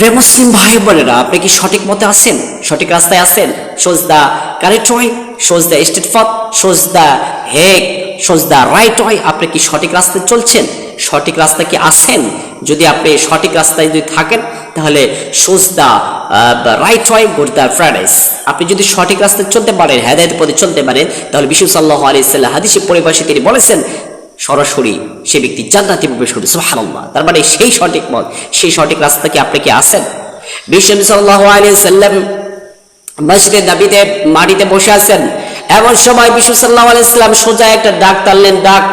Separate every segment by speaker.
Speaker 1: প্রিয় মুসলিম ভাই বোনেরা, আপনি কি সঠিক মতে আছেন? সঠিক রাস্তায় আছেন? সোজ the correct way সোজ the straight path সোজ the হেক? সোজ দা রাইট ওয়ে আপনি কি সঠিক রাস্তায় চলছেন? সঠিক রাস্তায় কি আছেন? যদি আপনি সঠিক রাস্তায় যদি থাকেন, তাহলে shows the right way go the paradise. আপনি যদি সঠিক রাস্তায় চলতে পারেন, হেদায়তের পথে চলতে পারেন, তাহলে বিশ্ব সাল্লাহ আলি সাল্লাহ হাদিসের তিনি বলেছেন সরাসরি সে ব্যক্তি জান্নাতে প্রবেশ করবে, সুবহানাল্লাহ। তার মানে সেই সঠিক পথ, সেই সঠিক রাস্তা কি আপনি কি আছেন? বিশ্বনবী সাল্লাল্লাহু আলাইহি সাল্লাম মসজিদে নবীতে মাটিতে বসে আছেন। এমন সময় বিশ্ব সাল্লাহ আলাইসাল্লাম সোজা একটা ডাক টানলেন ডাক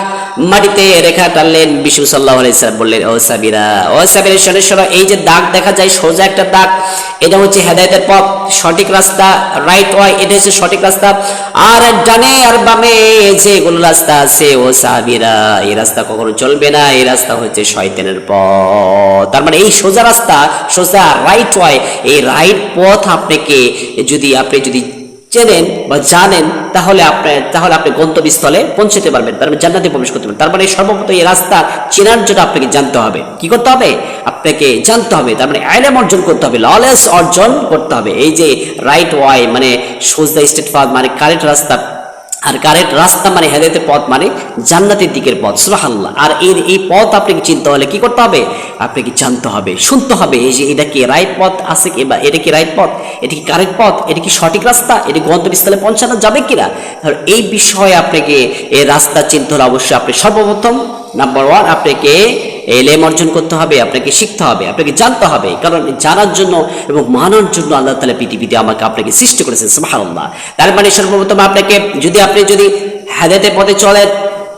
Speaker 1: মাটিতে রেখা টানলেন বিশু সাল্লাহ আলাইসাল্লাম বললেন, ও সাবিরা ও সাবিরা, শোনে, শোনো, এই যে দাগ দেখা যায়, সোজা একটা দাগ, এটা হচ্ছে হেদায়তের পথ, সঠিক রাস্তা রাইট ওয়াই এটা হচ্ছে সঠিক রাস্তা, আর ডানে আর বামে যেগুলো রাস্তা আছে, ও সাবিরা, এই রাস্তা কখনো চলবে না, এই রাস্তা হচ্ছে শয়তানের পথ। তার মানে এই সোজা রাস্তা, সোজা রাইট ওয়াই এই রাইট পথ আপনাকে যদি, আপনি যদি চেনেন বা জানেন, তাহলে আপনি তাহলে আপনি গন্তব্যস্থলে পৌঁছতে পারবেন, তার মানে জান্নাতে প্রবেশ করতে পারবেন। তার মানে সর্বপ্রথম এই রাস্তা চেনার জন্য আপনাকে জানতে হবে। কি করতে হবে? আপনাকে জানতে হবে, তার মানে আইলেম অর্জন করতে হবে ললেস অর্জন করতে হবে। এই যে রাইট ওয়াই মানে সোজা স্টেট পাথ মানে কারেক্ট রাস্তা আর কারেক্ট রাস্তা মানে হেদায়তের পথ মানে জান্নাতের দিকের পথ, সুবহানাল্লাহ। আর এর এই পথ আপনাকে চিনতে হলে কি করতে হবে? আপনাকে জানতে হবে, শুনতে হবে এই যে এটা কি রাইট পথ আছে কি বা এটা কি রাইট পথ? এটা কি কারেক্ট পথ? এটা কি সঠিক রাস্তা? এটা গন্তব্যস্থলে পৌঁছানো যাবে কিনা? এই বিষয়ে আপনাকে এই রাস্তা চিনতে হলে অবশ্যই আপনি সর্বপ্রথম নাম্বার ওয়ান আপনাকে এলেম অর্জন করতে হবে, আপনাকে শিখতে হবে, আপনাকে জানতে হবে। কারণ জানার জন্য এবং মানার জন্য আল্লাহ তালা পৃথিবীতে আমাকে আপনাকে সৃষ্টি করেছেন, সুবহানাল্লাহ। তার মানে সর্বপ্রথম আপনাকে যদি আপনি যদি হেদায়তের পথে চলেন,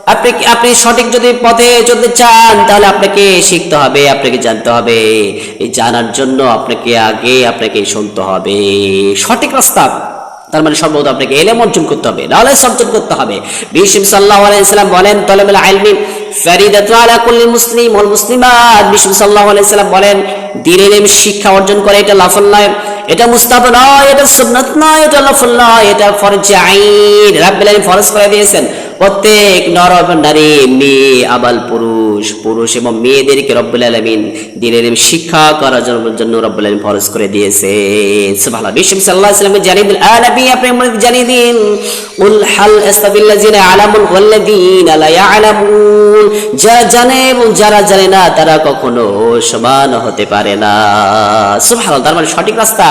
Speaker 1: আপনি আপনি সঠিক যদি পথে চলতে চান, তাহলে আপনাকে শিখতে হবে, আপনাকে জানতে হবে। জানার জন্য আপনাকে আগে আপনাকে শুনতে হবে। সঠিক রাস্তা। তার মানে সম্ভবত আপনাকে এলেম অর্জন করতে হবে নলেজ অর্জন করতে হবে। বিশিম সাল্লাহ আলাইসালাম বলেন, তলেবুল আলমিন ফেরিদাতু আলা কুল্লি মুসলিম ওয়াল মুসলিমাত। বিশিম সাল্লাহ আলাইসালাম বলেন, দিনের শিক্ষা অর্জন করে এটা লাফল এটা মুস্তাফ নয়, এটা সুন্নাত নয়, এটা লাফল এটা ফরজ আইন। রাব্বিল আলামিন ফরজ করে দিয়েছেন। প্রত্যেক নর নারী, মেয়ে, আবাল পুরুষ পুরুষ এবং মেয়েদেরকে রব্বুল আলমিন দিনের শিক্ষা করার জন্য রব্বুল আলমিন ফরজ করে দিয়েছে। সুবহানাল্লাহ। বিশ্ব সাল্লাল্লাহু আলাইহি ওয়াসাল্লাম জানিয়ে দিন আ নবী, আপনি জানিয়ে দিন, উল হাল ইস্তাবিল্লাযিনা আলামুন ওয়াল্লাযিনা লা ইয়ালামুন যারা জানে এবং যারা জানে না, তারা কখনো সমান হতে পারে না। সুবহানাল্লাহ। তার মানে সঠিক রাস্তা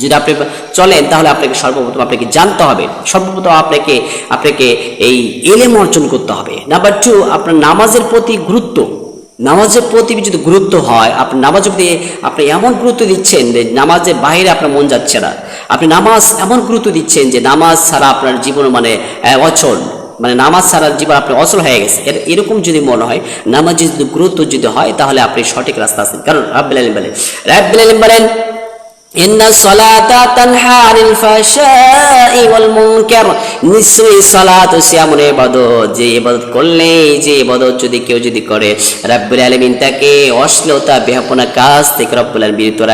Speaker 1: যদি আপনি চলেন, তাহলে আপনাকে সর্বপ্রথম আপনাকে জানতে হবে, সর্বপ্রথম আপনাকে আপনাকে এই এলেম অর্জন করতে হবে। নাম্বার টু আপনার নামাজের প্রতি গুরুত্ব। নামাজের প্রতি যদি গুরুত্ব হয়, আপনি নামাজের প্রতি, আপনি এমন গুরুত্ব দিচ্ছেন যে নামাজের বাইরে আপনার মন যাচ্ছে না। আপনি নামাজ এমন গুরুত্ব দিচ্ছেন যে নামাজ ছাড়া আপনার জীবন মানে অচল। মানে নামাজ ছাড়া জীবন আপনার অচল হয়ে গেছে। এর, এরকম যদি মনে হয়, নামাজের যদি গুরুত্ব যদি হয়, তাহলে আপনি সঠিক রাস্তা আছেন। কারণ, রাব্বিল আলিম বলেন, রাব্বিল আলিম বলেন নিশ্চয়ই সালাত ও সিয়ামুল ইবাদত। যে ইবাদত করলে, যে ইবাদত যদি কেউ যদি করে, রাব্বুল আলামিন তাকে অশ্লীলতা, বেহাপনা কাজ থেকে রব্বুল আলামিন বিরত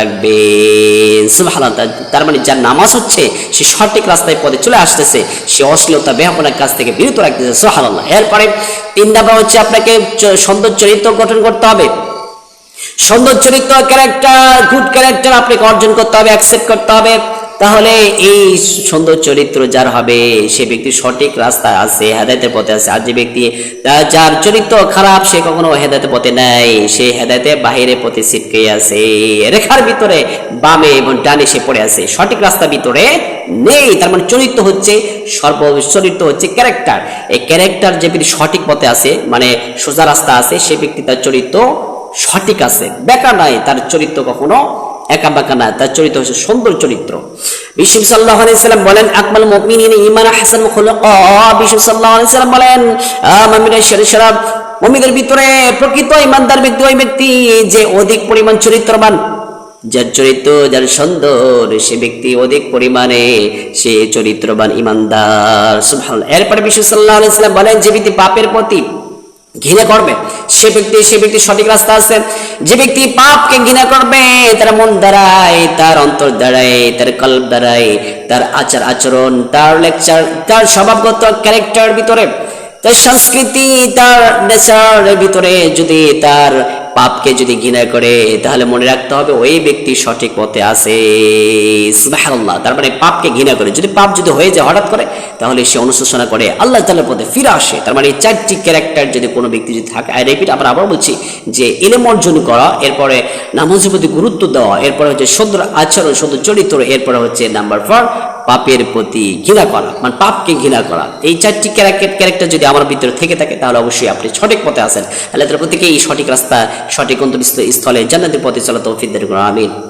Speaker 1: সুবহানাল্লাহ, তার- মানে যার নামাজ হচ্ছে, সে সঠিক রাস্তায় পথে চলে আসতেছে, সে অশ্লীলতা, বেহাপনা কাজ থেকে বিরত রাখতেছে, সুবহানাল্লাহ। এরপরে তিন নাম্বার হচ্ছে আপনাকে চ- সুন্দর চরিত্র গঠন করতে হবে। সুন্দর চরিত্র ক্যারেক্টার গুড ক্যারেক্টার আপনাকে অর্জন করতে হবে অ্যাকসেপ্ট করতে হবে। তাহলে এই সুন্দর চরিত্র যার হবে, সে ব্যক্তি সঠিক রাস্তায় আছে, হেদায়তের পথে আছে। আর যে ব্যক্তি যার চরিত্র খারাপ, সে কখনো হেদায়তের পথে নেই। সে হেদায়তে বাহিরে পথে ছিটকে আছে। রেখার ভিতরে বামে এবং ডানে সে পড়ে আছে। সঠিক রাস্তার ভিতরে নেই। তার মানে চরিত্র হচ্ছে সর্ব, চরিত্র হচ্ছে ক্যারেক্টার এই ক্যারেক্টার যে ব্যক্তি সঠিক পথে আছে মানে সোজা রাস্তা আছে, সে ব্যক্তি তার চরিত্র সঠিক আছে। বেকা নাই তার চরিত্র কখনো একা বাঁকা না তার চরিত্র হচ্ছে সুন্দর চরিত্র। বিশ্ব সাল্লাহ আলাইসাল্লাম বলেন, আকমাল মুমিনিন ইমান হাসান খুলুকা বিশ্ব সাল্লাহ আলাইসাল্লাম বলেন মামিরা শরীফ মমিদের ভিতরে প্রকৃত ইমানদার ব্যক্তি ওই ব্যক্তি যে অধিক পরিমাণ চরিত্রবান। যার চরিত্র, যার সুন্দর, সে ব্যক্তি অধিক পরিমাণে সে চরিত্রবান ইমানদার সুবহানাল্লাহ। এরপরে বিশ্ব সাল্লাহ আলাইসাল্লাম বলেন, যে ব্যক্তি পাপের প্রতি ঘৃণা করবে। সে ব্যক্তি সে ব্যক্তি সঠিক রাস্তা আছে। যে ব্যক্তি পাপকে ঘৃণা করবে, তার মন দাঁড়ায় তার অন্তর দ্বারায়, তার কল্প দাঁড়ায় তার আচার আচরণ, তার লেকচার, তার স্বভাবগত ক্যারেক্টার ভিতরে, তার সংস্কৃতি, তার নেচারের ভিতরে যদি তার পাপকে যদি ঘৃণা করে, তাহলে মনে রাখতে হবে ওই ব্যক্তি সঠিক পথে আছে। তার মানে পাপকে ঘৃণা করে। যদি পাপ যদি হয়ে যায় হঠাৎ করে, তাহলে সে অনুশোচনা করে। আল্লাহ তাআলার পথে ফিরে আসে। তার মানে এই চারটি ক্যারেক্টার যদি কোনো ব্যক্তি যদি থাকে আই রিপিট আমরা আবার বলছি যে ইলেম অর্জন করা, এরপরে নামাজের প্রতি গুরুত্ব দেওয়া, এরপরে হচ্ছে সুন্দর আচরণ, সুন্দর চরিত্র, এরপরে হচ্ছে নাম্বার ফোর পাপের প্রতি ঘৃণা করা মানে পাপকে ঘৃণা করা। এই চারটি ক্যারেক্টার ক্যারেক্টার যদি আমার ভিতরে থেকে থাকে, তাহলে অবশ্যই আপনি সঠিক পথে আসেন আল্লাহ তার প্রত্যেকে এই সঠিক রাস্তা, সঠিক গন্তব্য স্থলে জান্নাতের পথে চলা তৌফিক আমিন।